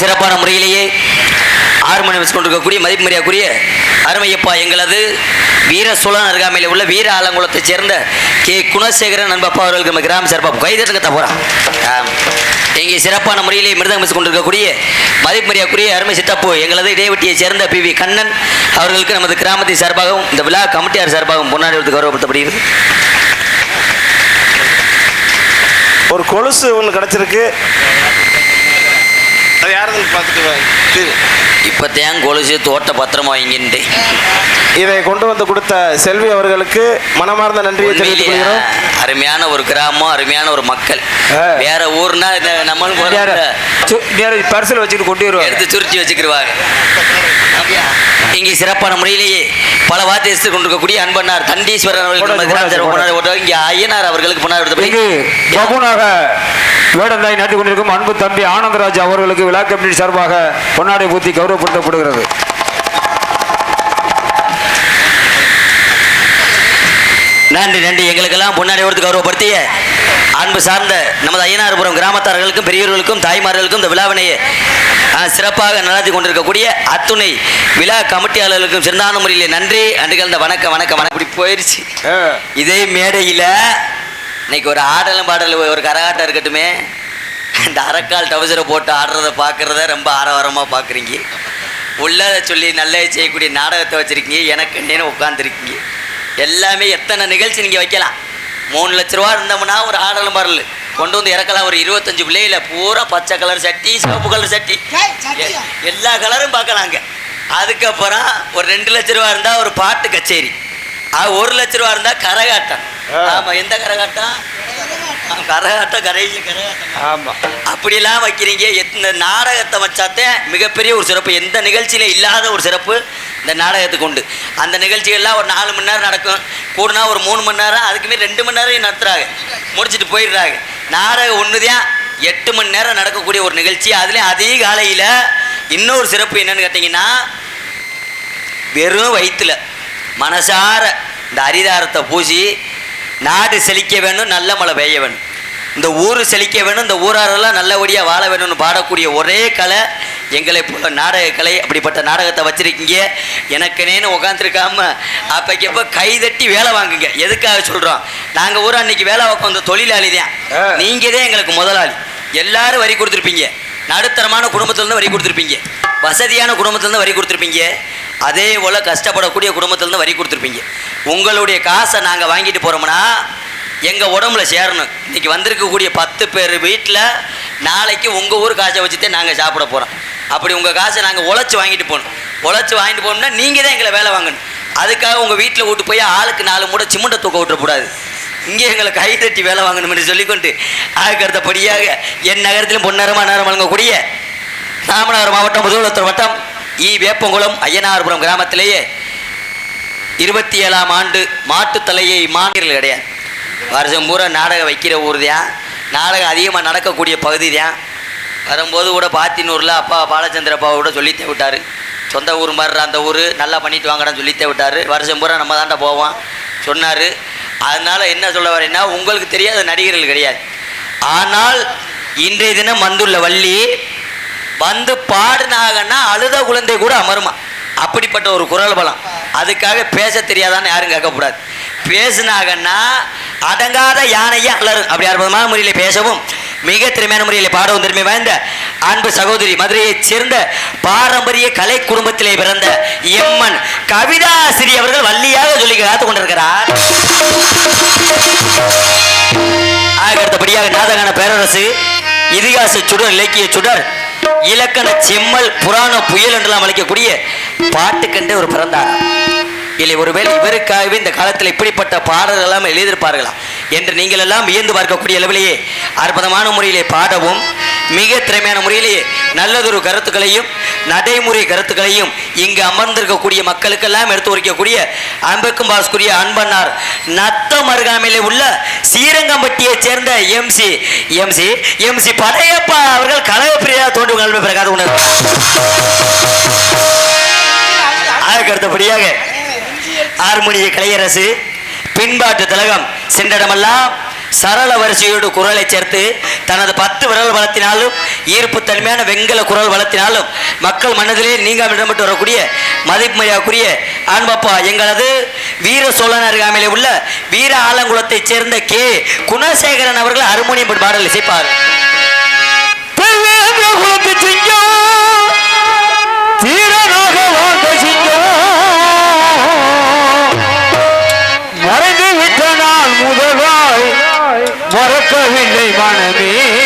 சிறப்பான முறையிலேயே ஆறு மணி வச்சு கொண்டிருக்கக்கூடிய மதிப்பு மரியாதைக்குரிய அருமையப்பா எங்களது வீர சோழன் அருகாமையில் உள்ள வீர ஆலங்குளத்தைச் சேர்ந்த கே. குணசேகரன் நண்பப்பா அவர்களுக்கு நம்ம கிராம சிறப்பாக கைதட்டுங்க போகிறான் இங்கே சிறப்பான முறையிலே மிருதம் வச்சு கொண்டிருக்கக்கூடிய மதிப்பு மரியாதைக்குரிய அருமை சித்தப்பு எங்களது இடைவெட்டியைச் சேர்ந்த பி. வி. கண்ணன் அவர்களுக்கு நமது கிராமத்தின் சார்பாகவும் இந்த விழா கமிட்டியார் சார்பாகவும் பொன்னாடி கௌரவப்படுத்தப்படுகிறது. ஒரு கொலுசு ஒன்று கிடச்சிருக்கு. அது யாருன்னு பார்த்துட்டு வா. இது- இப்போ தேங்க கொலுசு தோட்ட பத்திரமா வைங்கின்ட்டு. இதை கொண்டு வந்து கொடுத்த செல்வி அவர்களுக்கு மனமார்ந்த நன்றியை தெரிவித்துக் உண்மையிலேயே கொள்கிறோம் அருமையான ஒரு கிராமம் அருமையான ஒரு மக்கள். வேற ஊர்னா இந்த நம்மளும் பரிசல் வச்சுட்டு கொண்டு வருவாங்க. எடுத்து சுருட்டி வச்சுக்கிடுவாங்க இங்கே சிறப்பான முறையிலேயே பல வார்த்தை எடுத்து கொண்டிருக்கக்கூடிய அன்பண்ணார் தண்டீஸ்வரன் அவர்களுக்கு. இங்கே ஐயனார் அவர்களுக்கு பகுனாக வேடந்தாய் நடத்தி கொண்டிருக்கும் அன்பு தம்பி ஆனந்தராஜ் அவர்களுக்கு விழா கமிட்டி சார்பாக பொன்னாடை பூத்தி கௌரவப்படுத்தப்படுகிறது. நன்றி நன்றி. எங்களுக்கெல்லாம் பொன்னாடி ஒருத்து கௌரவப்படுத்திய அன்பு சார்ந்த நமது ஐயனார்புரம் கிராமத்தார்களுக்கும் பெரியவர்களுக்கும் தாய்மார்களுக்கும் இந்த விழாவினையை சிறப்பாக நடத்தி கொண்டிருக்கக்கூடிய அத்துணை விழா கமிட்டியாளர்களுக்கும் சிறந்தான முறையில் நன்றி அன்று கலந்த வணக்கம் வணக்கம் வணக்கம். இப்படி போயிடுச்சு இதே மேடையில் இன்னைக்கு ஒரு ஆடலும் பாடலும் ஒரு கரகாட்டம் இருக்கட்டுமே. இந்த அரைக்கால் டவுசரை போட்டு ஆடுறத பார்க்குறத ரொம்ப ஆரவாரமாக பார்க்குறீங்க. உள்ளதை சொல்லி நல்லதை செய்யக்கூடிய நாடகத்தை வச்சுருக்கீங்க. எனக்கு நேரம் உட்காந்துருக்கீங்க எல்லாமே எத்தனை நிகழ்ச்சி நீங்கள் வைக்கலாம்? மூணு லட்ச ரூபா இருந்தோம்னா ஒரு ஆடலும் பாடல் கொண்டு வந்து இறக்கலாம். ஒரு இருபத்தஞ்சு பிள்ளையில பூரா பச்சை கலர் சட்டி சிவப்பு கலர் சட்டி. எல்லா கலரும் பார்க்கலாங்க. அதுக்கப்புறம் ஒரு ரெண்டு லட்ச ரூபா இருந்தால் ஒரு பாட்டு கச்சேரி. அது ஒரு லட்ச ரூபா இருந்தால் கரகாட்டம். ஆ. ஆமாம் எந்த கரகாட்டம்? கரகாட்டம் கரையில் கரகாட்டம். ஆமா. அப்படிலாம் வைக்கிறீங்க. இந்த நாடகத்தை வச்சாத்தேன் மிகப்பெரிய ஒரு சிறப்பு. எந்த நிகழ்ச்சியில இல்லாத ஒரு சிறப்பு இந்த நாடகத்துக்கு உண்டு. அந்த நிகழ்ச்சிகள்லாம் ஒரு நாலு மணி நேரம் நடக்கும். கூடுனா ஒரு மூணு மணி நேரம் அதுக்குமே ரெண்டு மணி நேரம் நடத்துகிறாங்க முடிச்சுட்டு போயிடுறாங்க. நாடகம் ஒன்று தான் எட்டு மணி நேரம் நடக்கக்கூடிய ஒரு நிகழ்ச்சி. அதுலேயும் அதே காலையில் இன்னொரு சிறப்பு என்னன்னு கேட்டிங்கன்னா வெறும் வயிற்றுல மனசார இந்த அரிதாரத்தை பூசி நாடு செழிக்க வேணும் நல்ல மழை பெய்ய வேணும். இந்த ஊர் செழிக்க வேணும் இந்த ஊராரெல்லாம் நல்லபடியாக வாழ வேணும்னு பாடக்கூடிய ஒரே கலை எங்களை போல நாடக கலை அப்படிப்பட்ட நாடகத்தை வச்சிருக்கீங்க. எனக்குனேன்னு உட்காந்துருக்காம அப்போக்கப்போ கைதட்டி வேலை வாங்குங்க. எதுக்காக சொல்கிறோம் நாங்கள் ஊர் அன்னைக்கு வேலை வந்த தொழிலாளி தான். நீங்கள் தான் எங்களுக்கு முதலாளி. எல்லாரும் வரி கொடுத்துருப்பீங்க. நடுத்தரமான குடும்பத்திலேருந்து வரி கொடுத்துருப்பீங்க. வசதியான குடும்பத்திலேருந்து வரி கொடுத்துருப்பீங்க. அதே போல் கஷ்டப்படக்கூடிய குடும்பத்திலேருந்து வரி கொடுத்துருப்பீங்க. உங்களுடைய காசை நாங்கள் வாங்கிட்டு போகிறோம்னா எங்கள் உடம்புல சேரணும். இன்றைக்கி வந்திருக்கக்கூடிய பத்து பேர் வீட்டில் நாளைக்கு உங்கள் ஊர் காசை வச்சுதான் நாங்கள் சாப்பிட போகிறோம் அப்படி உங்கள் காசை நாங்கள் உழைச்சி வாங்கிட்டு போகணும். உழைச்சி வாங்கிட்டு போகணும்னா நீங்கள் தான் எங்களை வேலை வாங்கணும். அதுக்காக உங்கள் வீட்டில் விட்டு போய் ஆளுக்கு நாலு மூட சிமெண்ட்டை தூக்க விட்டுறக்கூடாது. இங்கே எங்களை கை தட்டி வேலை வாங்கணும்னு சொல்லிக்கொண்டு அதுக்கு அடுத்தபடியாக என் நகரத்திலும் பொன்னரமா நேரம் வழங்கக்கூடிய ராமநாதபுரம் மாவட்டம் முதுகுளத்தூர் வட்டம் இ வேப்பங்குளம் ஐயனார்புரம் கிராமத்திலேயே இருபத்தி ஏழாம் ஆண்டு மாட்டுத் தலையை மாநில கிடையாது வருஷம் பூரா நாடகம் வைக்கிற ஊர் தான் நாடகம் அதிகமாக நடக்கக்கூடிய பகுதி தான் வரும்போது கூட பாத்தினூரில் அப்பா பாலச்சந்திர அப்பாவை கூட சொல்லித்தே விட்டார். சொந்த ஊர் மாதிரி அந்த ஊர் நல்லா பண்ணிட்டு வாங்கடான்னு சொல்லித்தே விட்டார். வருஷம் பூரா நம்ம தாண்டா போவோம் சொன்னார். அதனால் என்ன சொல்ல வரேன்னா உங்களுக்கு தெரியாத நடிகர்கள் கிடையாது. ஆனால் இன்றைய தினம் வந்துள்ள வள்ளி வந்து பாடினாங்கன்னா அழுத குழந்தை கூட அமருமா? அப்படிப்பட்ட ஒரு குரல் பலம். அதுக்காக பேச தெரியாதான்னு யாரும் கேட்கக்கூடாது. பேசுனாங்கன்னா அடங்காத யானையே அலரும் அப்படி அற்புதமான முறையில் பேசவும் மிக திறமையான முறையில் பாடவும் திறமை வாய்ந்த அன்பு சகோதரி மதுரையைச் சேர்ந்த பாரம்பரிய கலை குடும்பத்திலே பிறந்த எம்மன் கவிதாசிரி அவர்கள் வள்ளியாக சொல்லி காத்து கொண்டிருக்கிறார். ஆக அடுத்தபடியாக நாதகான பேரரசு இதிகாச சுடர் இலக்கிய சுடர் இலக்கண செம்மல் புராண புயல் என்றெல்லாம் அழைக்கக்கூடிய பாட்டுக்கண்டே ஒரு பிறந்தார். இல்லை ஒருவேளை இவருக்காகவே இந்த காலத்தில் இப்படிப்பட்ட பாடல்கள் எல்லாம் எழுதியிருப்பார்களா என்று நீங்கள் எல்லாம் வியந்து பார்க்கக்கூடிய அளவிலேயே அற்புதமான முறையிலே பாடவும் மிக திறமையான முறையிலேயே நல்லதொரு கருத்துக்களையும் நடைமுறை கருத்துக்களையும் இங்கு அமர்ந்திருக்கக்கூடிய மக்களுக்கெல்லாம் எடுத்து உரைக்கக்கூடிய அம்பக்கும் பாஸ்குரிய அன்பன்னார் நத்தம் அருகாமையிலே உள்ள ஸ்ரீரங்கம்பட்டியைச் சேர்ந்த எம்சி எம்சி எம்சி படையப்பா அவர்கள் கழகப்பிரியா தோன்று பிறகாத உணர்வு. அதற்கு அடுத்தபடியாக ஆர்மோனிய கலையரசு பின்பாட்டு திலகம் சென்றடமெல்லாம் சரள வரிசையோடு குரலை சேர்த்து தனது பத்து விரல் வளர்த்தினாலும் ஈர்ப்பு தன்மையான வெங்கல குரல் வளர்த்தினாலும் மக்கள் மனதிலே நீங்காமல் இடம்பெற்று வரக்கூடிய மதிப்புமரியாக்குரிய ஆண்பாப்பா எங்களது வீர சோழன் அருகாமையில் உள்ள வீர ஆலங்குளத்தைச் சேர்ந்த கே. குணசேகரன் அவர்கள் அருமோனியம் பாடல் இசைப்பார். தீரன மறக்கவில்லை மனமே.